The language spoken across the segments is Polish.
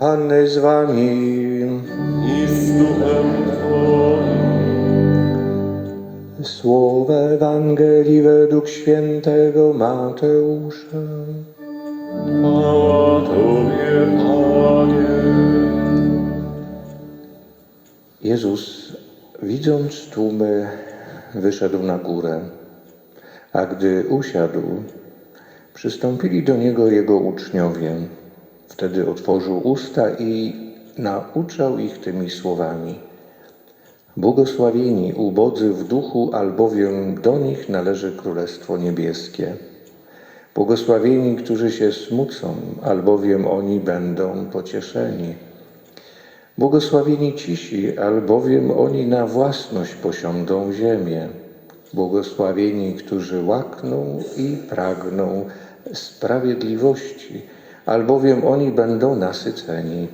Pan z wami. i z duchem Twoim. Słowa Ewangelii według świętego Mateusza. Chwała Tobie, Panie. Jezus, widząc tłumy, wyszedł na górę, a gdy usiadł, przystąpili do niego jego uczniowie. Wtedy otworzył usta i nauczał ich tymi słowami. Błogosławieni ubodzy w duchu, albowiem do nich należy Królestwo Niebieskie. Błogosławieni, którzy się smucą, albowiem oni będą pocieszeni. Błogosławieni cisi, albowiem oni na własność posiądą ziemię. Błogosławieni, którzy łakną i pragną sprawiedliwości, albowiem oni będą nasyceni.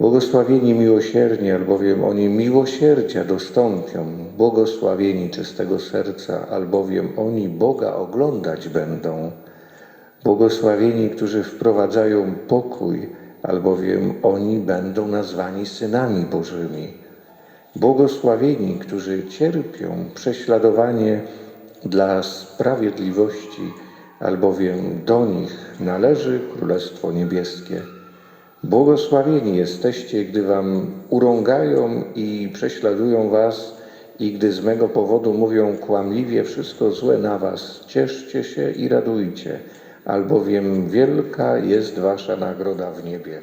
Błogosławieni miłosierni, albowiem oni miłosierdzia dostąpią. Błogosławieni czystego serca, albowiem oni Boga oglądać będą. Błogosławieni, którzy wprowadzają pokój, albowiem oni będą nazwani synami Bożymi. Błogosławieni, którzy cierpią prześladowanie dla sprawiedliwości, albowiem do nich należy Królestwo Niebieskie. Błogosławieni jesteście, gdy wam urągają i prześladują was, i gdy z mego powodu mówią kłamliwie wszystko złe na was. Cieszcie się i radujcie, albowiem wielka jest wasza nagroda w niebie.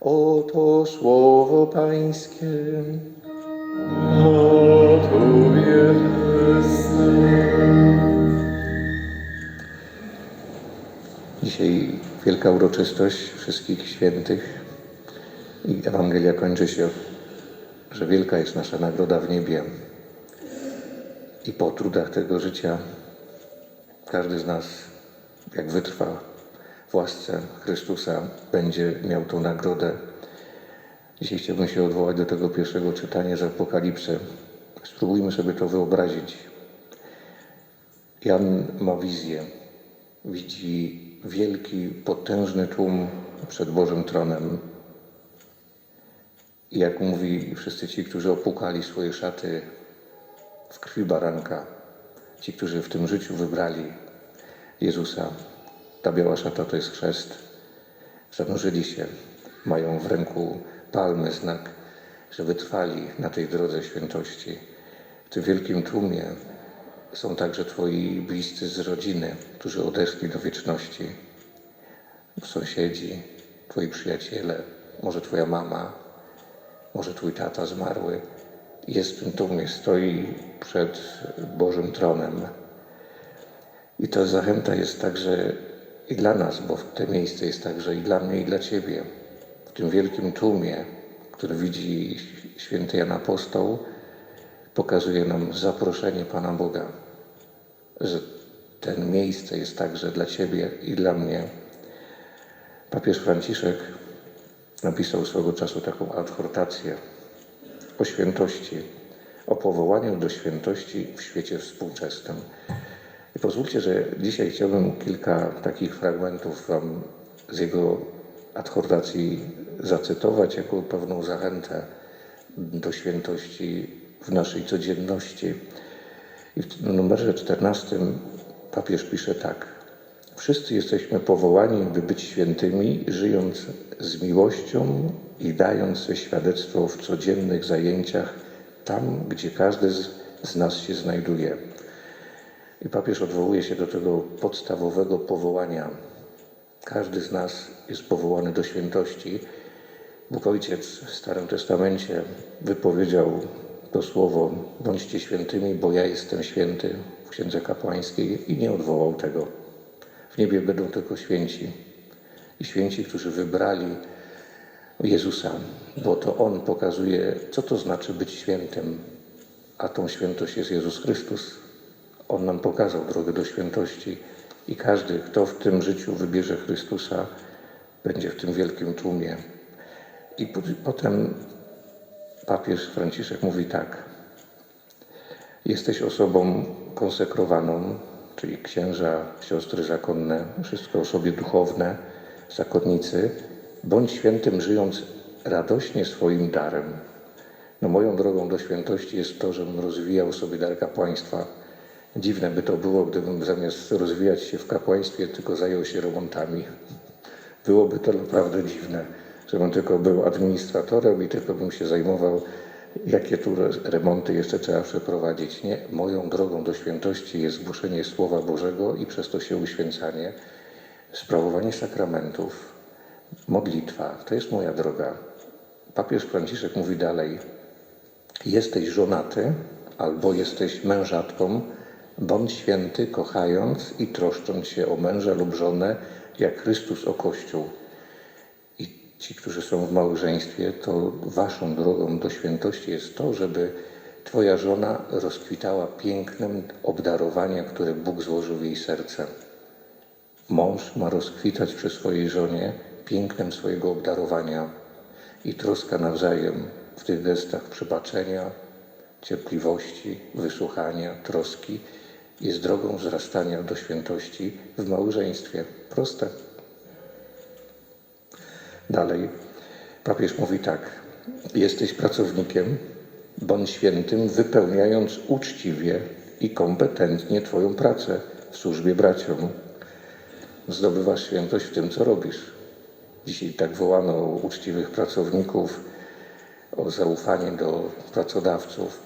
Oto słowo Pańskie. O Tobie, Dzisiaj wielka uroczystość wszystkich świętych i Ewangelia kończy się, że wielka jest nasza nagroda w niebie. I po trudach tego życia każdy z nas, jak wytrwa w łasce Chrystusa, będzie miał tą nagrodę. Dzisiaj chciałbym się odwołać do tego pierwszego czytania z Apokalipsy. Spróbujmy sobie to wyobrazić. Jan ma wizję. Widzi wielki, potężny tłum przed Bożym tronem. I jak mówi wszyscy ci, którzy opłukali swoje szaty w krwi baranka, ci, którzy w tym życiu wybrali Jezusa, ta biała szata to jest chrzest, zanurzyli się, mają w ręku palmy, znak, że wytrwali na tej drodze świętości. W tym wielkim tłumie są także Twoi bliscy z rodziny, którzy odeszli do wieczności. Sąsiedzi, Twoi przyjaciele, może Twoja mama, może Twój tata zmarły. Jest w tym tłumie, stoi przed Bożym tronem. I ta zachęta jest także i dla nas, bo to miejsce jest także i dla mnie, i dla Ciebie. W tym wielkim tłumie, który widzi święty Jan Apostoł, pokazuje nam zaproszenie Pana Boga, że ten miejsce jest także dla Ciebie i dla mnie. Papież Franciszek napisał swego czasu taką adhortację o świętości, o powołaniu do świętości w świecie współczesnym. I pozwólcie, że dzisiaj chciałbym kilka takich fragmentów Wam z jego adhortacji zacytować jako pewną zachętę do świętości w naszej codzienności. I w numerze 14 papież pisze tak. Wszyscy jesteśmy powołani, by być świętymi, żyjąc z miłością i dając świadectwo w codziennych zajęciach, tam, gdzie każdy z, z nas się znajduje. I papież odwołuje się do tego podstawowego powołania. Każdy z nas jest powołany do świętości. Bóg Ojciec w Starym Testamencie wypowiedział to słowo: bądźcie świętymi, bo ja jestem święty w Księdze Kapłańskiej i nie odwołał tego. W niebie będą tylko święci i święci, którzy wybrali Jezusa, bo to On pokazuje, co to znaczy być świętym, a tą świętość jest Jezus Chrystus. On nam pokazał drogę do świętości i każdy, kto w tym życiu wybierze Chrystusa, będzie w tym wielkim tłumie. I po- potem papież Franciszek mówi tak. Jesteś osobą konsekrowaną, czyli księża, siostry zakonne, wszystko osoby duchowne, zakonnicy, Bądź świętym, żyjąc radośnie swoim darem. No moją drogą do świętości jest to, żebym rozwijał sobie dar kapłaństwa. Dziwne by to było, gdybym zamiast rozwijać się w kapłaństwie, tylko zajął się remontami. Byłoby to naprawdę dziwne, żebym tylko był administratorem i tylko bym się zajmował, jakie tu re- remonty jeszcze trzeba przeprowadzić. Nie, moją drogą do świętości jest głoszenie Słowa Bożego i przez to się uświęcanie, sprawowanie sakramentów, modlitwa. To jest moja droga. Papież Franciszek mówi dalej, jesteś żonaty albo jesteś mężatką, bądź święty, kochając i troszcząc się o męża lub żonę, jak Chrystus o Kościół. Ci, którzy są w małżeństwie, to waszą drogą do świętości jest to, żeby twoja żona rozkwitała pięknem obdarowania, które Bóg złożył w jej serce. Mąż ma rozkwitać przy swojej żonie pięknem swojego obdarowania i troska nawzajem w tych gestach przebaczenia, cierpliwości, wysłuchania, troski jest drogą wzrastania do świętości w małżeństwie. Proste. Dalej, papież mówi tak: Jesteś pracownikiem, bądź świętym, wypełniając uczciwie i kompetentnie Twoją pracę w służbie braciom. Zdobywasz świętość w tym, co robisz. Dzisiaj tak wołano uczciwych pracowników, o zaufanie do pracodawców.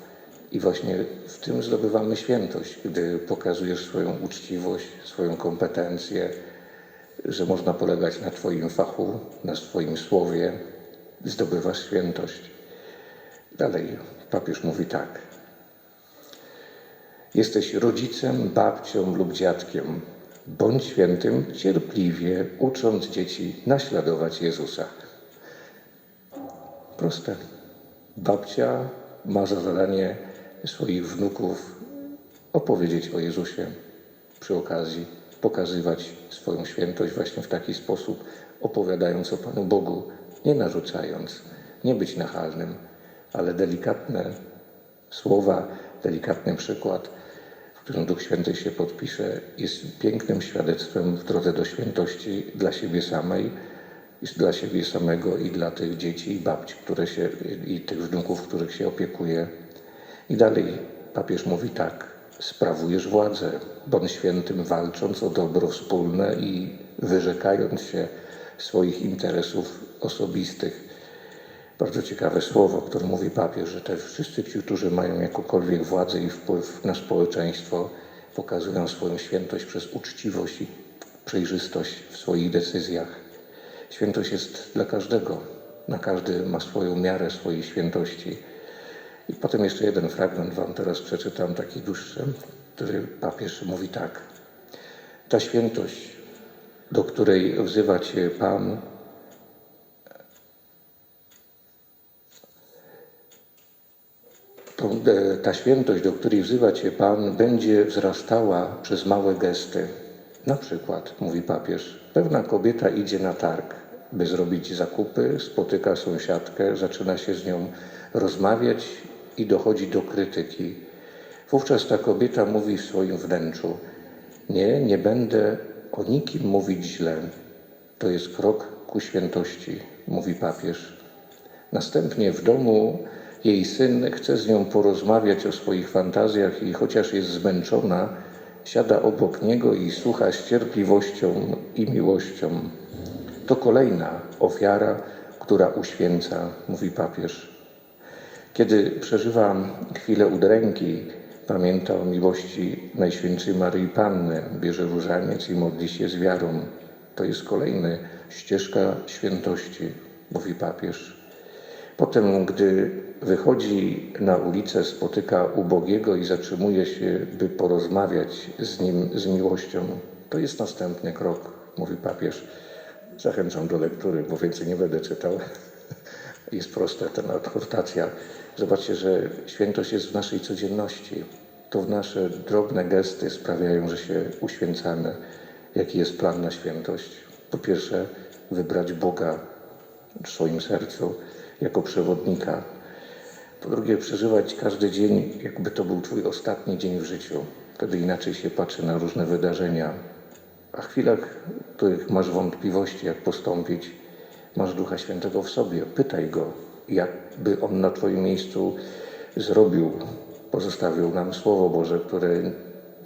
I właśnie w tym zdobywamy świętość, gdy pokazujesz swoją uczciwość, swoją kompetencję, że można polegać na Twoim fachu, na swoim słowie, zdobywasz świętość. Dalej papież mówi tak. Jesteś rodzicem, babcią lub dziadkiem. Bądź świętym, cierpliwie ucząc dzieci naśladować Jezusa. Proste. Babcia ma za zadanie swoich wnuków opowiedzieć o Jezusie przy okazji, pokazywać swoją świętość właśnie w taki sposób, opowiadając o Panu Bogu, nie narzucając, nie być nachalnym, ale delikatne słowa, delikatny przykład, w którym Duch Święty się podpisze, jest pięknym świadectwem w drodze do świętości dla siebie samej, dla siebie samego i dla tych dzieci i babci, które się, i tych wnuków, których się opiekuje. I dalej papież mówi tak, sprawujesz władzę, bądź świętym walcząc o dobro wspólne i wyrzekając się swoich interesów osobistych. Bardzo ciekawe słowo, które mówi papież, że te wszyscy ci, którzy mają jakąkolwiek władzę i wpływ na społeczeństwo, pokazują swoją świętość przez uczciwość i przejrzystość w swoich decyzjach. Świętość jest dla każdego. Na każdy ma swoją miarę swojej świętości. I potem jeszcze jeden fragment Wam teraz przeczytam, taki dłuższy, który papież mówi tak. Ta świętość, do której wzywa Cię Pan, to, e, ta świętość, do której wzywa Cię Pan, będzie wzrastała przez małe gesty. Na przykład, mówi papież, pewna kobieta idzie na targ, by zrobić zakupy, spotyka sąsiadkę, zaczyna się z nią rozmawiać i dochodzi do krytyki. Wówczas ta kobieta mówi w swoim wnętrzu: Nie, nie będę o nikim mówić źle. To jest krok ku świętości, mówi papież. Następnie w domu jej syn chce z nią porozmawiać o swoich fantazjach i chociaż jest zmęczona, siada obok niego i słucha z cierpliwością i miłością. To kolejna ofiara, która uświęca, mówi papież. Kiedy przeżywa chwilę udręki, pamięta o miłości Najświętszej Maryi Panny, bierze różaniec i modli się z wiarą. To jest kolejny ścieżka świętości, mówi papież. Potem, gdy wychodzi na ulicę, spotyka ubogiego i zatrzymuje się, by porozmawiać z nim z miłością. To jest następny krok, mówi papież. Zachęcam do lektury, bo więcej nie będę czytał. Jest prosta ta adhortacja. Zobaczcie, że świętość jest w naszej codzienności. To nasze drobne gesty sprawiają, że się uświęcamy. Jaki jest plan na świętość? Po pierwsze, wybrać Boga w swoim sercu jako przewodnika. Po drugie, przeżywać każdy dzień, jakby to był Twój ostatni dzień w życiu. Wtedy inaczej się patrzy na różne wydarzenia. A w chwilach, w których masz wątpliwości, jak postąpić, masz Ducha Świętego w sobie. Pytaj Go, jakby On na Twoim miejscu zrobił, pozostawił nam Słowo Boże, które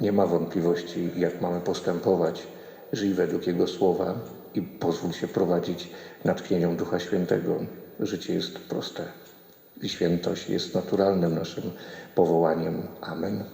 nie ma wątpliwości, jak mamy postępować. Żyj według Jego Słowa i pozwól się prowadzić natchnieniom Ducha Świętego. Życie jest proste i świętość jest naturalnym naszym powołaniem. Amen.